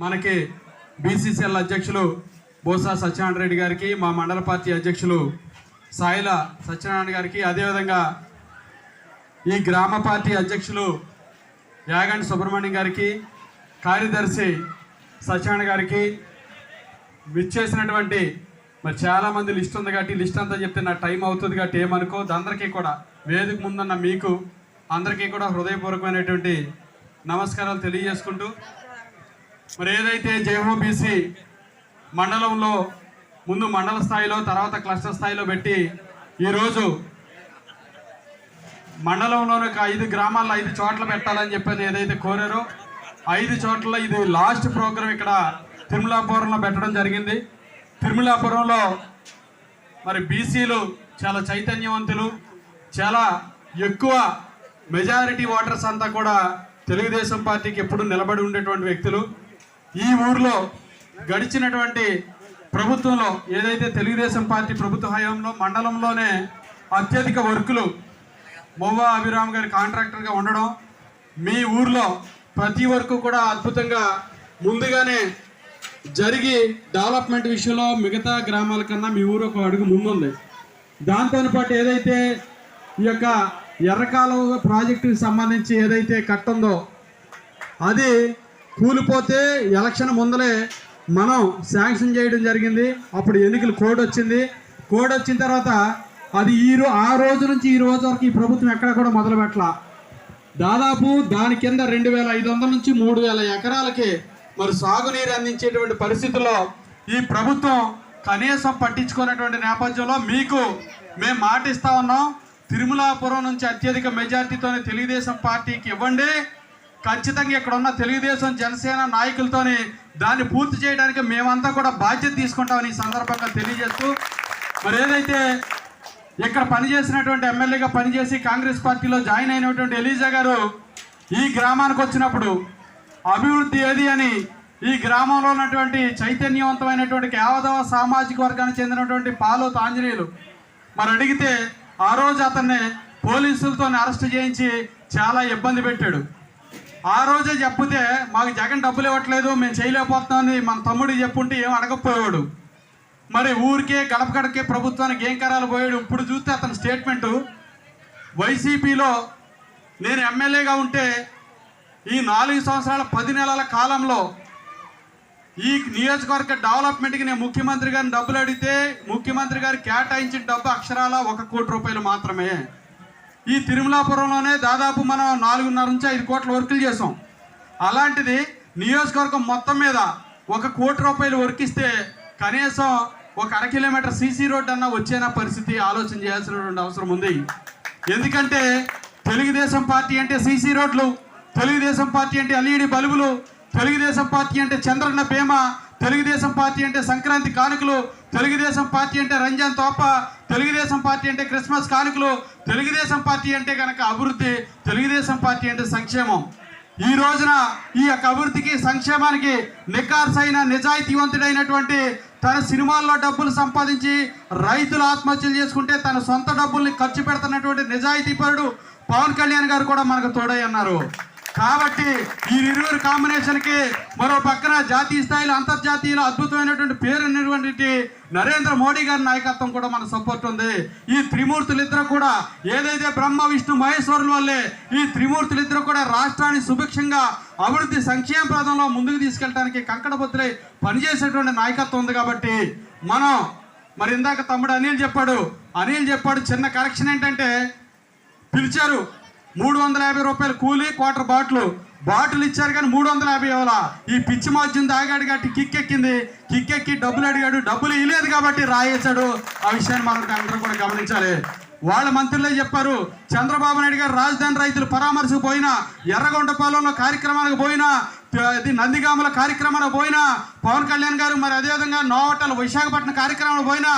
మనకి బీసీసీఎల్ అధ్యక్షులు బోసా సత్యనారాయణ రెడ్డి గారికి మా మండల పార్టీ అధ్యక్షులు సాయిల సత్యనారాయణ గారికి అదేవిధంగా ఈ గ్రామ పార్టీ అధ్యక్షులు యాగంటి సుబ్రహ్మణ్యం గారికి కార్యదర్శి సత్యనారాయణ గారికి విచ్చేసినటువంటి మరి చాలా మంది లిస్ట్ ఉంది కాబట్టి లిస్ట్ అంతా చెప్తే నా టైం అవుతుంది కాబట్టి ఏమనుకో అందరికీ కూడా వేదిక ముందున్న మీకు అందరికీ కూడా హృదయపూర్వకమైనటువంటి నమస్కారాలు తెలియజేసుకుంటూ మరి ఏదైతే జేహోబీసీ మండలంలో ముందు మండల స్థాయిలో తర్వాత క్లస్టర్ స్థాయిలో పెట్టి ఈరోజు మండలంలోని ఒక ఐదు గ్రామాల్లో ఐదు చోట్ల పెట్టాలని చెప్పేది ఏదైతే కోరారో ఐదు చోట్ల ఇది లాస్ట్ ప్రోగ్రాం ఇక్కడ తిరుమలాపురంలో పెట్టడం జరిగింది. తిరుమలాపురంలో మరి బీసీలు చాలా చైతన్యవంతులు చాలా ఎక్కువ మెజారిటీ ఓటర్స్ అంతా కూడా తెలుగుదేశం పార్టీకి ఎప్పుడు నిలబడి ఉండేటువంటి వ్యక్తులు. ఈ ఊర్లో గడిచినటువంటి ప్రభుత్వంలో ఏదైతే తెలుగుదేశం పార్టీ ప్రభుత్వ హయాంలో మండలంలోనే అత్యధిక వర్కులు మొవ్వా అభిరామ్ గారి కాంట్రాక్టర్గా ఉండడం మీ ఊర్లో ప్రతి వరకు కూడా అద్భుతంగా ముందుగానే జరిగి డెవలప్మెంట్ విషయంలో మిగతా గ్రామాల కన్నా మీ ఊరు ఒక అడుగు ముందుంది. దాంతోపాటు ఏదైతే ఈ యొక్క ఎర్రకాలువ ప్రాజెక్టుకి సంబంధించి ఏదైతే కట్టుందో అది కూలిపోతే ఎలక్షన్ ముందలే మనం శాంక్షన్ చేయడం జరిగింది. అప్పుడు ఎన్నికలు కోడ్ వచ్చింది. కోడ్ వచ్చిన తర్వాత అది ఈ రో ఆ రోజు నుంచి ఈ రోజు వరకు ఈ ప్రభుత్వం ఎక్కడ కూడా మొదలు పెట్టలా. దాదాపు దాని కింద రెండు వేల ఐదు వందల నుంచి మూడు వేల ఎకరాలకి మరి సాగునీరు అందించేటువంటి పరిస్థితుల్లో ఈ ప్రభుత్వం కనీసం పట్టించుకున్నటువంటి నేపథ్యంలో మీకు మేము మాట ఇస్తా ఉన్నాం. తిరుమలాపురం నుంచి అత్యధిక మెజార్టీతోనే తెలుగుదేశం పార్టీకి ఇవ్వండి. ఖచ్చితంగా ఇక్కడ ఉన్న తెలుగుదేశం జనసేన నాయకులతోని దాన్ని పూర్తి చేయడానికి మేమంతా కూడా బాధ్యత తీసుకుంటామని ఈ సందర్భంగా తెలియజేస్తూ మరి ఏదైతే ఇక్కడ పనిచేసినటువంటి ఎమ్మెల్యేగా పనిచేసి కాంగ్రెస్ పార్టీలో జాయిన్ అయినటువంటి ఎలీజా గారు ఈ గ్రామానికి వచ్చినప్పుడు అభివృద్ధి ఏది అని ఈ గ్రామంలో ఉన్నటువంటి చైతన్యవంతమైనటువంటి యావదవ సామాజిక వర్గానికి చెందినటువంటి పాలో ఆంజనేయులు మరి అడిగితే ఆ రోజు అతన్ని పోలీసులతో అరెస్ట్ చేయించి చాలా ఇబ్బంది పెట్టాడు. ఆ రోజే చెప్తే మాకు జగన్ డబ్బులు ఇవ్వట్లేదు మేము చేయలేకపోతున్నామని మన తమ్ముడు చెప్పుంటే ఏం అడగకపోయాడు మరి ఊరికే గడప గడకే ప్రభుత్వానికి ఏం కరాలు పోయాడు? ఇప్పుడు చూస్తే అతని స్టేట్మెంటు వైసీపీలో నేను ఎమ్మెల్యేగా ఉంటే ఈ నాలుగు సంవత్సరాల పది నెలల కాలంలో ఈ నియోజకవర్గ డెవలప్మెంట్కి నేను ముఖ్యమంత్రి గారిని డబ్బులు అడిగితే ముఖ్యమంత్రి గారు కేటాయించిన డబ్బు అక్షరాల ఒక కోటి రూపాయలు మాత్రమే. ఈ తిరుమలాపురంలోనే దాదాపు మనం నాలుగున్నర నుంచి ఐదు కోట్ల వర్కులు చేసాం అలాంటిది నియోజకవర్గం మొత్తం మీద ఒక కోటి రూపాయలు వర్క్ ఇస్తే కనీసం ఒక అర కిలోమీటర్ సీసీ రోడ్ అన్న వచ్చేనా పరిస్థితి ఆలోచన చేయాల్సినటువంటి అవసరం ఉంది. ఎందుకంటే తెలుగుదేశం పార్టీ అంటే సీసీ రోడ్లు తెలుగుదేశం పార్టీ అంటే ఎల్ఈడి బల్బులు తెలుగుదేశం పార్టీ అంటే చంద్రన్న బీమా తెలుగుదేశం పార్టీ అంటే సంక్రాంతి కానుకలు తెలుగుదేశం పార్టీ అంటే రంజాన్ తోప తెలుగుదేశం పార్టీ అంటే క్రిస్మస్ కానుకలు తెలుగుదేశం పార్టీ అంటే కనుక అభివృద్ధి తెలుగుదేశం పార్టీ అంటే సంక్షేమం. ఈ రోజున ఈ యొక్క అభివృద్ధికి సంక్షేమానికి నిఖార్సైన నిజాయితీవంతుడైనటువంటి తన సినిమాల్లో డబ్బులు సంపాదించి రైతులు ఆత్మహత్యలు చేసుకుంటే తన సొంత డబ్బుల్ని ఖర్చు పెడుతున్నటువంటి నిజాయితీపరుడు పవన్ కళ్యాణ్ గారు కూడా మనకు తోడై అన్నారు. కాబట్టి ఈ ఇరువురు కాంబినేషన్కి మరో పక్కన జాతీయ స్థాయిలో అంతర్జాతీయలో అద్భుతమైనటువంటి పేరు ఉన్నటువంటి నరేంద్ర మోడీ గారి నాయకత్వం కూడా మన సపోర్ట్ ఉంది. ఈ త్రిమూర్తులు ఇద్దరు కూడా ఏదైతే బ్రహ్మ విష్ణు మహేశ్వరుల వల్లే ఈ త్రిమూర్తులు ఇద్దరు కూడా రాష్ట్రాన్ని సుభిక్షంగా అభివృద్ధి సంక్షేమ ప్రదంలో ముందుకు తీసుకెళ్ళడానికి కంకణబద్దులై పనిచేసేటువంటి నాయకత్వం ఉంది కాబట్టి మనం మరి ఇందాక తమ్ముడు అనిల్ చెప్పాడు అనిల్ చెప్పాడు చిన్న కరెక్షన్ ఏంటంటే పిలిచారు మూడు వందల యాభై రూపాయలు కూలి క్వార్టర్ బాటిల్. బాటిల్ ఇచ్చారు కానీ మూడు వందల యాభై ఇవ్వాలా? ఈ పిచ్చి మద్యం తాగాడు కాబట్టి కిక్ ఎక్కింది. కిక్ ఎక్కి డబ్బులు అడిగాడు. డబ్బులు ఇవ్వలేదు కాబట్టి రాయేశాడు. ఆ విషయాన్ని మనం అందరం కూడా గమనించాలి. వాళ్ళ మంత్రులే చెప్పారు చంద్రబాబు నాయుడు గారు రాజధాని రైతులు పరామర్శకు పోయినా ఎర్రగొండపాలెంలో కార్యక్రమాలకు పోయినా ఇది నందిగాముల కార్యక్రమాలకు పోయినా పవన్ కళ్యాణ్ గారు మరి అదేవిధంగా నోవటల్ విశాఖపట్నం కార్యక్రమాలకు పోయినా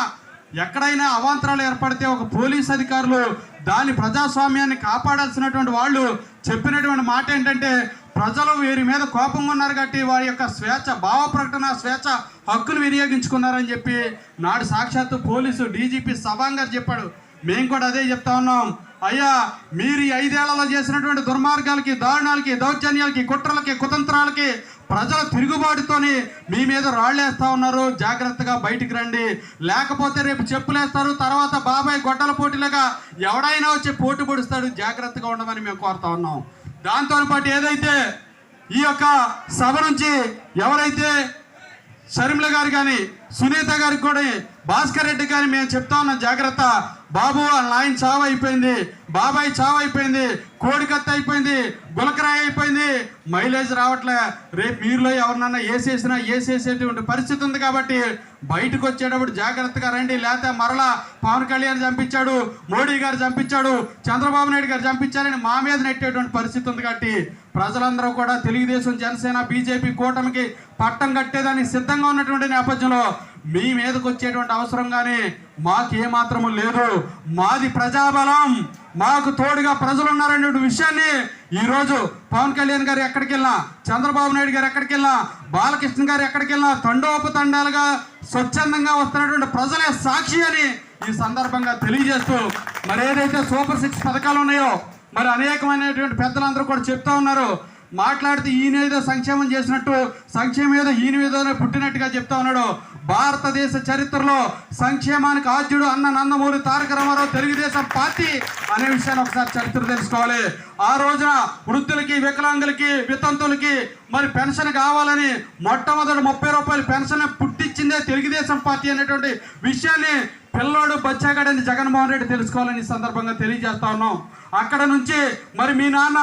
ఎక్కడైనా అవాంతరాలు ఏర్పడితే ఒక పోలీస్ అధికారులు దాని ప్రజాస్వామ్యాన్ని కాపాడాల్సినటువంటి వాళ్ళు చెప్పినటువంటి మాట ఏంటంటే ప్రజలు వీరి మీద కోపంగా ఉన్నారు కాబట్టి వారి యొక్క స్వేచ్ఛ భావ ప్రకటన స్వేచ్ఛ హక్కును వినియోగించుకున్నారని చెప్పి నాడు సాక్షాత్తు పోలీసు డీజీపీ సవాంగ్ గారు చెప్పాడు. మేము కూడా అదే చెప్తా ఉన్నాం. అయ్యా మీరు ఈ ఐదేళ్ళలో చేసినటువంటి దుర్మార్గాలకి దారుణాలకి దౌర్జన్యాలకి కుట్రలకి కుతంత్రాలకి ప్రజల తిరుగుబాటుతోని మీ మీద రాళ్ళేస్తా ఉన్నారు. జాగ్రత్తగా బయటికి రండి. లేకపోతే రేపు చెప్పులేస్తారు. తర్వాత బాబాయ్ గొడ్డల పోటీలుగా ఎవడైనా వచ్చి పోటీ పొడుస్తాడు. జాగ్రత్తగా ఉండమని మేము కోరుతా ఉన్నాం. దాంతో పాటు ఏదైతే ఈ యొక్క సభ నుంచి ఎవరైతే షర్మిల గారు కానీ సునీత గారికి కూడా భాస్కర్ రెడ్డి కానీ మేము చెప్తా ఉన్నాం జాగ్రత్త. బాబు వాళ్ళ నాయన చావు అయిపోయింది బాబాయ్ చావు అయిపోయింది కోడికత్త అయిపోయింది. గులకరాయి అయిపోయింది. మైలేజ్ రావట్లే. రేపు మీరులో ఎవరినన్నా ఏసేసినా వేసేసేటువంటి పరిస్థితి ఉంది కాబట్టి బయటకు వచ్చేటప్పుడు జాగ్రత్తగా రండి. లేకపోతే మరలా పవన్ కళ్యాణ్ చంపించాడు మోడీ గారు చంపించాడు చంద్రబాబు నాయుడు గారు చంపించారని మా మీద నెట్టేటువంటి పరిస్థితి ఉంది కాబట్టి ప్రజలందరూ కూడా తెలుగుదేశం జనసేన బీజేపీ కూటమికి పట్టం కట్టేదానికి సిద్ధంగా ఉన్నటువంటి నేపథ్యంలో మీ మీదకు వచ్చేటువంటి అవసరం కానీ మాకు ఏమాత్రము లేదు. మాది ప్రజాబలం. మాకు తోడుగా ప్రజలు ఉన్నారనే విషయాన్ని ఈరోజు పవన్ కళ్యాణ్ గారు ఎక్కడికి వెళ్ళినా చంద్రబాబు నాయుడు గారు ఎక్కడికి వెళ్ళినా బాలకృష్ణ గారు ఎక్కడికి వెళ్ళినా తండోపతండాలుగా స్వచ్ఛందంగా వస్తున్నటువంటి ప్రజలే సాక్షి అని ఈ సందర్భంగా తెలియజేస్తూ మరి ఏదైతే సూపర్ సిక్స్ పథకాలు ఉన్నాయో మరి అనేకమైనటువంటి పెద్దలందరూ కూడా చెప్తా ఉన్నారు. మాట్లాడితే ఈయన ఏదో సంక్షేమం చేసినట్టు సంక్షేమం ఏదో ఈయన ఏదో పుట్టినట్టుగా చెప్తా ఉన్నాడు. భారతదేశ చరిత్రలో సంక్షేమానికి ఆద్యుడు అన్న నందమూరి తారక రామారావు తెలుగుదేశం పార్టీ అనే విషయాన్ని ఒకసారి చరిత్ర తెలుసుకోవాలి. ఆ రోజున వృద్ధులకి వికలాంగులకి వితంతులకి మరి పెన్షన్ కావాలని మొట్టమొదటి ముప్పై రూపాయలు పెన్షన్ పుట్టించిందే తెలుగుదేశం పార్టీ అనేటువంటి విషయాన్ని పిల్లోడు బచ్చాగాడని జగన్మోహన్ రెడ్డి తెలుసుకోవాలని ఈ సందర్భంగా తెలియజేస్తా ఉన్నాం. అక్కడ నుంచి మరి మీ నాన్న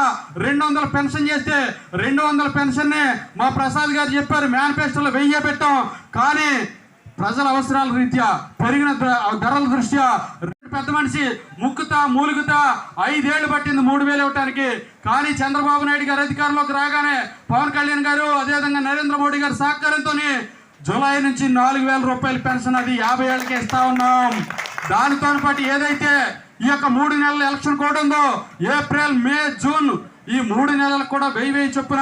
రెండు వందల పెన్షన్ చేస్తే రెండు వందల పెన్షన్ని మా ప్రసాద్ గారు చెప్పారు మేనిఫెస్టోలో వెయ్యి పెట్టాం. కానీ ప్రజల అవసరాల రీత్యా పెరిగిన ధరల దృష్ట్యా పెద్ద మనిషి ముక్కుతా మూలుగుతా ఐదేళ్ళు పట్టింది మూడు వేలు ఇవ్వటానికి. కానీ చంద్రబాబు నాయుడు గారు అధికారంలోకి రాగానే పవన్ కళ్యాణ్ గారు అదేవిధంగా నరేంద్ర మోడీ గారు సహకారంతో జూలై నుంచి నాలుగు వేల రూపాయల పెన్షన్ అది యాభై ఏళ్ళకి ఇస్తా ఉన్నాం. దానితో పాటు ఏదైతే ఈ యొక్క మూడు నెలల ఎలక్షన్ కోడ్ ఉందో ఏప్రిల్ మే జూన్ ఈ మూడు నెలలకు కూడా వెయ్యి వెయ్యి చొప్పున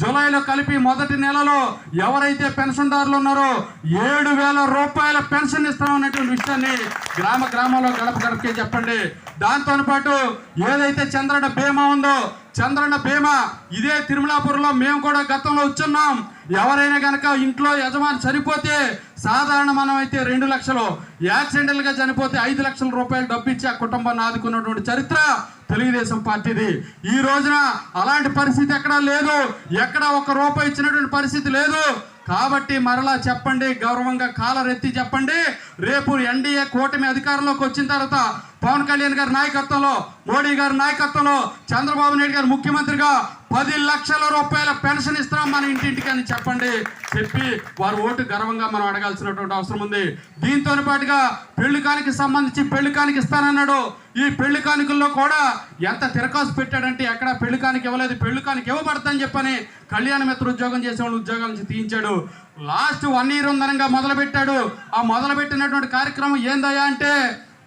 జూలైలో కలిపి మొదటి నెలలో ఎవరైతే పెన్షన్దారులు ఉన్నారో ఏడు వేల రూపాయల పెన్షన్ ఇస్తామన్నటువంటి విషయాన్ని గ్రామ గ్రామంలో గడప గడపకే చెప్పండి. దాంతో పాటు ఏదైతే చంద్రన్న బీమా ఉందో చంద్రన్న బీమా ఇదే తిరుమలాపురంలో మేము కూడా గతంలో వచ్చున్నాం ఎవరైనా కనుక ఇంట్లో యజమాని చనిపోతే సాధారణ మనం అయితే రెండు లక్షలు యాక్సిడెంటల్గా చనిపోతే ఐదు లక్షల రూపాయలు డబ్బు ఇచ్చి ఆ కుటుంబాన్ని ఆదుకున్నటువంటి చరిత్ర తెలుగుదేశం పార్టీది. ఈ రోజున అలాంటి పరిస్థితి ఎక్కడా లేదు. ఎక్కడ ఒక రూపాయి ఇచ్చినటువంటి పరిస్థితి లేదు. కాబట్టి మరలా చెప్పండి గౌరవంగా కాలరెత్తి చెప్పండి. రేపు ఎన్డీఏ కూటమి అధికారంలోకి వచ్చిన తర్వాత పవన్ కళ్యాణ్ గారి నాయకత్వంలో మోడీ గారి నాయకత్వంలో చంద్రబాబు నాయుడు గారు ముఖ్యమంత్రిగా పది లక్షల రూపాయల పెన్షన్ ఇస్తాం మన ఇంటింటికి అని చెప్పండి చెప్పి వారు ఓటు గర్వంగా మనం అడగాల్సినటువంటి అవసరం ఉంది. దీంతో పాటుగా పెళ్ళి కానికి సంబంధించి పెళ్ళి కానికి ఇస్తానన్నాడు. ఈ పెళ్ళి కానుకల్లో కూడా ఎంత తిరకాసు పెట్టాడంటే ఎక్కడ పెళ్ళి కానికి ఇవ్వలేదు. పెళ్ళి కానికి ఇవ్వబడతాని చెప్పని కళ్యాణ మిత్ర ఉద్యోగం చేసే వాళ్ళు ఉద్యోగాల నుంచి తీయించాడు. లాస్ట్ వన్ ఇయర్ ఉందనంగా మొదలుపెట్టాడు. ఆ మొదలుపెట్టినటువంటి కార్యక్రమం ఏందయ్యా అంటే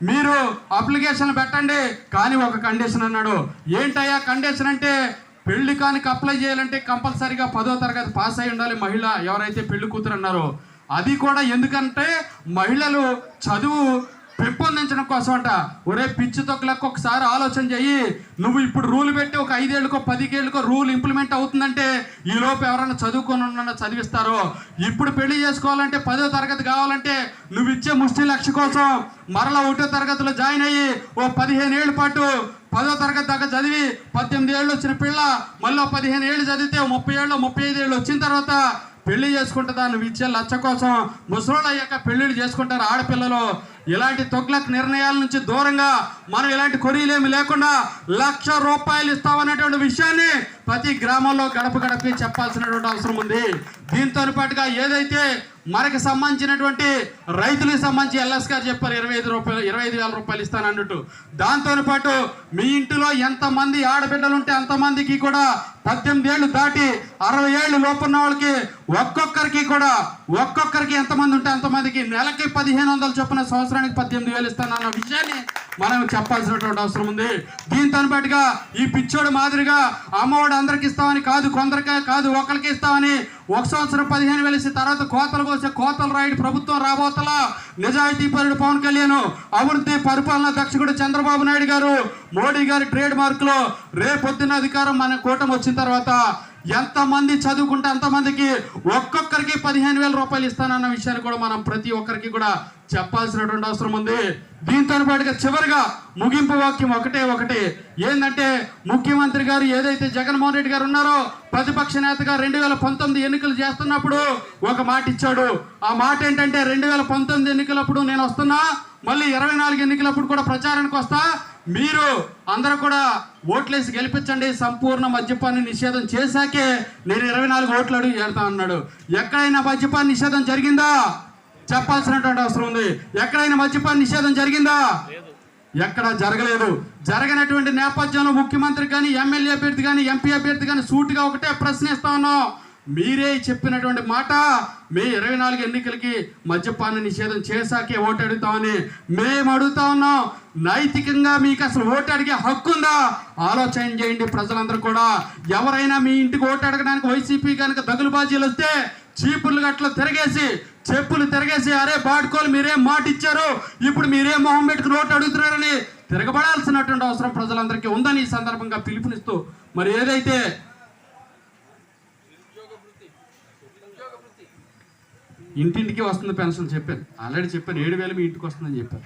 మీరు అప్లికేషన్ పెట్టండి. కానీ ఒక కండిషన్ అన్నాడు. ఏంటయ్యా కండిషన్ అంటే పెళ్ళి కానికి అప్లై చేయాలంటే కంపల్సరీగా పదో తరగతి పాస్ అయి ఉండాలి. మహిళ ఎవరైతే పెళ్ళి కూతురు అన్నారో అది కూడా ఎందుకంటే మహిళలు చదువు పెంపొందించడం కోసం అంట ఒరే పిచ్చి తొక్కలకు ఒకసారి ఆలోచన చెయ్యి. నువ్వు ఇప్పుడు రూల్ పెట్టి ఒక ఐదేళ్ళకో పదికేళ్ళకో రూల్ ఇంప్లిమెంట్ అవుతుందంటే ఈ ఎవరైనా చదువుకొని ఉన్న చదివిస్తారు. ఇప్పుడు పెళ్ళి చేసుకోవాలంటే పదో తరగతి కావాలంటే నువ్వు ఇచ్చే ముష్టి లక్ష కోసం మరలా ఒకటో తరగతిలో జాయిన్ అయ్యి ఓ పదిహేను ఏళ్ళ పాటు పదో తరగతి దాకా చదివి పద్దెనిమిది ఏళ్ళు వచ్చిన పిల్ల మళ్ళీ పదిహేను ఏళ్ళు చదివితే ముప్పై ఏళ్ళు ముప్పై ఐదు ఏళ్ళు వచ్చిన తర్వాత పెళ్ళి చేసుకుంటుందా? నువ్వు ఇచ్చే లచ్చ కోసం ముసలోళ్ళు అయ్యాక పెళ్ళిళ్ళు చేసుకుంటారు ఆడపిల్లలు. ఇలాంటి తొగ్లక్ నిర్ణయాల నుంచి దూరంగా మనం ఇలాంటి కొరీలేమి లేకుండా లక్ష రూపాయలు ఇస్తామనేటువంటి విషయాన్ని ప్రతి గ్రామంలో గడప గడపకి చెప్పాల్సినటువంటి అవసరం ఉంది. దీంతో పాటుగా ఏదైతే మనకి సంబంధించినటువంటి రైతులకు సంబంధించి ఎల్ఎస్ గారు చెప్పారు ఇరవై ఐదు రూపాయలు ఇరవై ఐదు వేల రూపాయలు ఇస్తాను అన్నట్టు. దాంతో పాటు మీ ఇంటిలో ఎంతమంది ఆడబిడ్డలు ఉంటే అంతమందికి కూడా పద్దెనిమిది ఏళ్ళు దాటి అరవై ఏళ్ళు లోపున్న వాళ్ళకి ఒక్కొక్కరికి కూడా ఒక్కొక్కరికి ఎంతమంది ఉంటే అంతమందికి నెలకి పదిహేను వందల చొప్పున సంవత్సరానికి పద్దెనిమిది వేలు ఇస్తానన్న విషయాన్ని మనం చెప్పాల్సినటువంటి అవసరం ఉంది. దీంతో పాటుగా ఈ పిచ్చోడు మాదిరిగా అమ్మఒడు అందరికి ఇస్తామని కాదు కొందరికే కాదు ఒకరికి ఇస్తామని ఒక సంవత్సరం పదిహేను వేలు ఇస్తే తర్వాత కోతలు కోసే కోతలు రాయుడు ప్రభుత్వం రాబోతలా? నిజాయితీ పరుడు పవన్ కళ్యాణ్ అభివృద్ధి పరిపాలన దక్షకుడు చంద్రబాబు నాయుడు గారు మోడీ గారి ట్రేడ్ మార్క్లో రేపొద్దున అధికారం మన కూటమి వచ్చిన తర్వాత ఎంతమంది చదువుకుంటే అంతమందికి ఒక్కొక్కరికి పదిహేను వేల రూపాయలు ఇస్తానన్న విషయాన్ని కూడా మనం ప్రతి ఒక్కరికి కూడా చెప్పాల్సినటువంటి అవసరం ఉంది. దీంతో పాటుగా చివరిగా ముగింపు వాక్యం ఒకటే ఒకటి. ఏంటంటే ముఖ్యమంత్రి గారు ఏదైతే జగన్మోహన్ రెడ్డి గారు ఉన్నారో ప్రతిపక్ష నేతగా రెండు వేల పంతొమ్మిది ఎన్నికలు చేస్తున్నప్పుడు ఒక మాట ఇచ్చాడు. ఆ మాట ఏంటంటే రెండు వేల పంతొమ్మిది ఎన్నికలప్పుడు నేను వస్తున్నా మళ్ళీ ఇరవై నాలుగు ఎన్నికలప్పుడు కూడా ప్రచారానికి వస్తా. మీరు అందరూ కూడా ఓట్లేసి గెలిపించండి సంపూర్ణ మద్యపాన్ని నిషేధం చేశాకే నేను ఇరవై నాలుగు ఓట్లు అడుగు చేరుతా అన్నాడు. ఎక్కడైనా మద్యపాన్ని నిషేధం జరిగిందా? చెప్పాల్సినటువంటి అవసరం ఉంది. ఎక్కడైనా మద్యపాన నిషేధం జరిగిందా? ఎక్కడ జరగలేదు. జరగనటువంటి నేపథ్యంలో ముఖ్యమంత్రి కానీ ఎమ్మెల్యే అభ్యర్థి కానీ ఎంపీ అభ్యర్థి కానీ సూటిగా ఒకటే ప్రశ్నిస్తా ఉన్నాం. మీరే చెప్పినటువంటి మాట మే ఇరవై నాలుగు ఎన్నికలకి మద్యపాన నిషేధం చేశాకే ఓటు అడుగుతామని మేము అడుగుతా ఉన్నాం. నైతికంగా మీకు అసలు ఓటు అడిగే హక్కు ఉందా? ఆలోచన చేయండి ప్రజలందరూ కూడా. ఎవరైనా మీ ఇంటికి ఓటు అడగడానికి వైసీపీ కనుక దగులుబాజీలు వస్తే చీపుర్లు గట్ల తిరగేసి చెప్పులు తిరగేసి అరే బాడుకోలు మీరేం మాట ఇచ్చారు ఇప్పుడు మీరేం మొహం పెట్టుకుని ఓటు అడుగుతున్నారని తిరగబడాల్సినటువంటి అవసరం ప్రజలందరికీ ఉందని ఈ సందర్భంగా పిలుపునిస్తూ మరి ఏదైతే ఇంటింటికి వస్తుంది పెన్షన్ చెప్పాను. ఆల్రెడీ చెప్పాను ఏడు వేలు మీ ఇంటికి వస్తుందని చెప్పాను.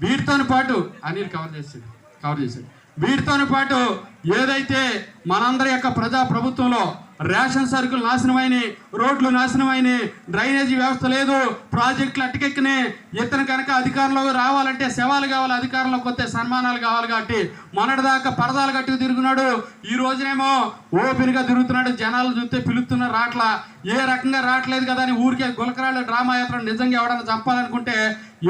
వీటితో పాటు అనిల్ కవర్ చేశాడు కవర్ చేశాడు. వీటితో పాటు ఏదైతే మనందరి యొక్క ప్రజా ప్రభుత్వంలో రేషన్ సరుకులు నాశనమైనవి రోడ్లు నాశనమైనవి డ్రైనేజీ వ్యవస్థ లేదు ప్రాజెక్టులు అట్టకెక్కినాయి ఇతను కనుక అధికారంలోకి రావాలంటే శవాలు కావాలి అధికారంలోకి వస్తే సన్మానాలు కావాలి కాబట్టి మొన్నటిదాకా పరదాలు కట్టుకు తిరుగుతున్నాడు. ఈ రోజునేమో ఓపెన్గా తిరుగుతున్నాడు జనాలు చూస్తే పిలుస్తున్న రాట్ల. ఏ రకంగా రావట్లేదు కదా అని ఊరికే గులకరాళ్ళ డ్రామా యాత్ర నిజంగా ఎవడన్నా చంపాలనుకుంటే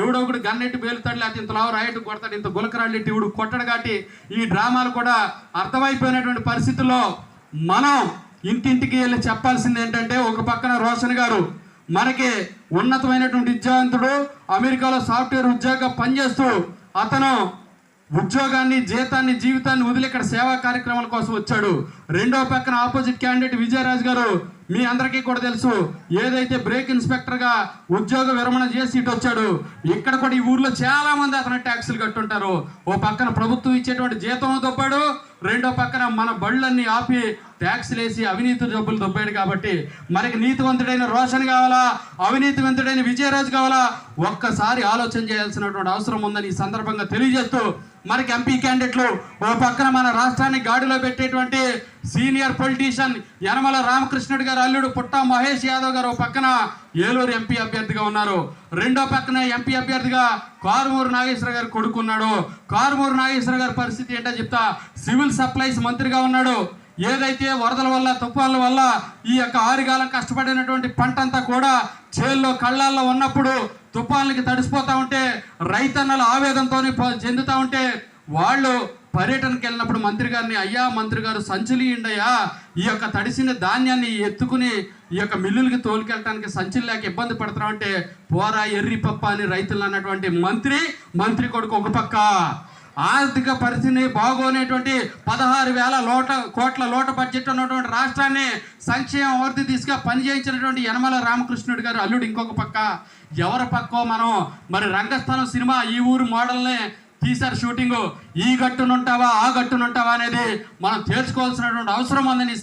ఎవడో ఒకటి గన్నెట్టి పేలుతాడు లేకపోతే ఇంత లావు రాయట్టు కొడతాడు ఇంత గులకరాళ్ళు ఎట్టి ఇవిడు కొట్టడు కాబట్టి ఈ డ్రామాలు కూడా అర్థమైపోయినటువంటి పరిస్థితుల్లో మనం ఇంటింటికి వెళ్ళి చెప్పాల్సింది ఏంటంటే ఒక పక్కన రోషన్ గారు మనకి ఉన్నతమైనటువంటి విద్యావంతుడు అమెరికాలో సాఫ్ట్వేర్ ఉద్యోగం పనిచేస్తూ అతను ఉద్యోగాన్ని జీతాన్ని జీవితాన్ని వదిలి ఇక్కడ సేవా కార్యక్రమాల కోసం వచ్చాడు. రెండో పక్కన ఆపోజిట్ క్యాండిడేట్ విజయరాజ్ గారు మీ అందరికీ కూడా తెలుసు ఏదైతే బ్రేక్ ఇన్స్పెక్టర్గా ఉద్యోగ విరమణ చేసి ఇటు వచ్చాడు ఇక్కడ కూడా ఈ ఊర్లో చాలామంది అతను ట్యాక్సులు కట్టుంటారు. ఓ పక్కన ప్రభుత్వం ఇచ్చేటువంటి జీతం దొబ్బాడు రెండో పక్కన మన బళ్ళన్నీ ఆపి ట్యాక్స్లు వేసి అవినీతి జబ్బులు దొబ్బాడు కాబట్టి మనకి నీతివంతుడైన రోషన్ కావాలా? అవినీతివంతుడైన విజయరాజు కావాలా? ఒక్కసారి ఆలోచన చేయాల్సినటువంటి అవసరం ఉందని ఈ సందర్భంగా తెలియజేస్తూ మనకి ఎంపీ క్యాండిడేట్లు ఓ పక్కన మన రాష్ట్రాన్ని గాడిలో పెట్టేటువంటి సీనియర్ పొలిటీషియన్ యనమల రామకృష్ణుడు గారు అల్లుడు పుట్ట మహేష్ యాదవ్ గారు ఓ పక్కన ఏలూరు ఎంపీ అభ్యర్థిగా ఉన్నారు. రెండో పక్కన ఎంపీ అభ్యర్థిగా కారుమూరు నాగేశ్వర గారు కొడుకున్నాడు. కారుమూరు నాగేశ్వర గారి పరిస్థితి ఏంటో చెప్తా. సివిల్ సప్లైస్ మంత్రిగా ఉన్నాడు. ఏదైతే వరదల వల్ల తుఫాన్ల వల్ల ఈ యొక్క ఆరుగాలం కష్టపడినటువంటి పంట అంతా కూడా చేల్లో కళ్ళాల్లో ఉన్నప్పుడు తుఫాన్లకి తడిసిపోతూ ఉంటే రైతన్నలు ఆవేదంతో చెందుతూ ఉంటే వాళ్ళు పర్యటనకి వెళ్ళినప్పుడు మంత్రి గారిని అయ్యా మంత్రి గారు సంచులు ఇయ్యండయ్యా ఈ యొక్క తడిసిన ధాన్యాన్ని ఎత్తుకుని ఈ యొక్క మిల్లులకి తోలుకెళ్ళడానికి సంచులు లేక ఇబ్బంది పడుతున్నామంటే పోరా ఎర్రి పప్ప అని రైతులు అన్నటువంటి మంత్రి మంత్రి కొడుకు ఒక పక్క. ఆర్థిక పరిస్థితిని బాగోనేటువంటి పదహారు వేల లోట కోట్ల లోట బడ్జెట్ ఉన్నటువంటి రాష్ట్రాన్ని సంక్షేమ అభివృద్ధి దిశగా పనిచేయించినటువంటి యనమల రామకృష్ణుడు గారు అల్లుడు ఇంకొక పక్క. ఎవరి పక్కో మనం మరి రంగస్థలం సినిమా ఈ ఊరు మోడల్ని తీశారు షూటింగ్ ఈ గట్టునుంటావా ఆ గట్టునుంటావా అనేది మనం తేల్చుకోవాల్సినటువంటి అవసరం ఉందని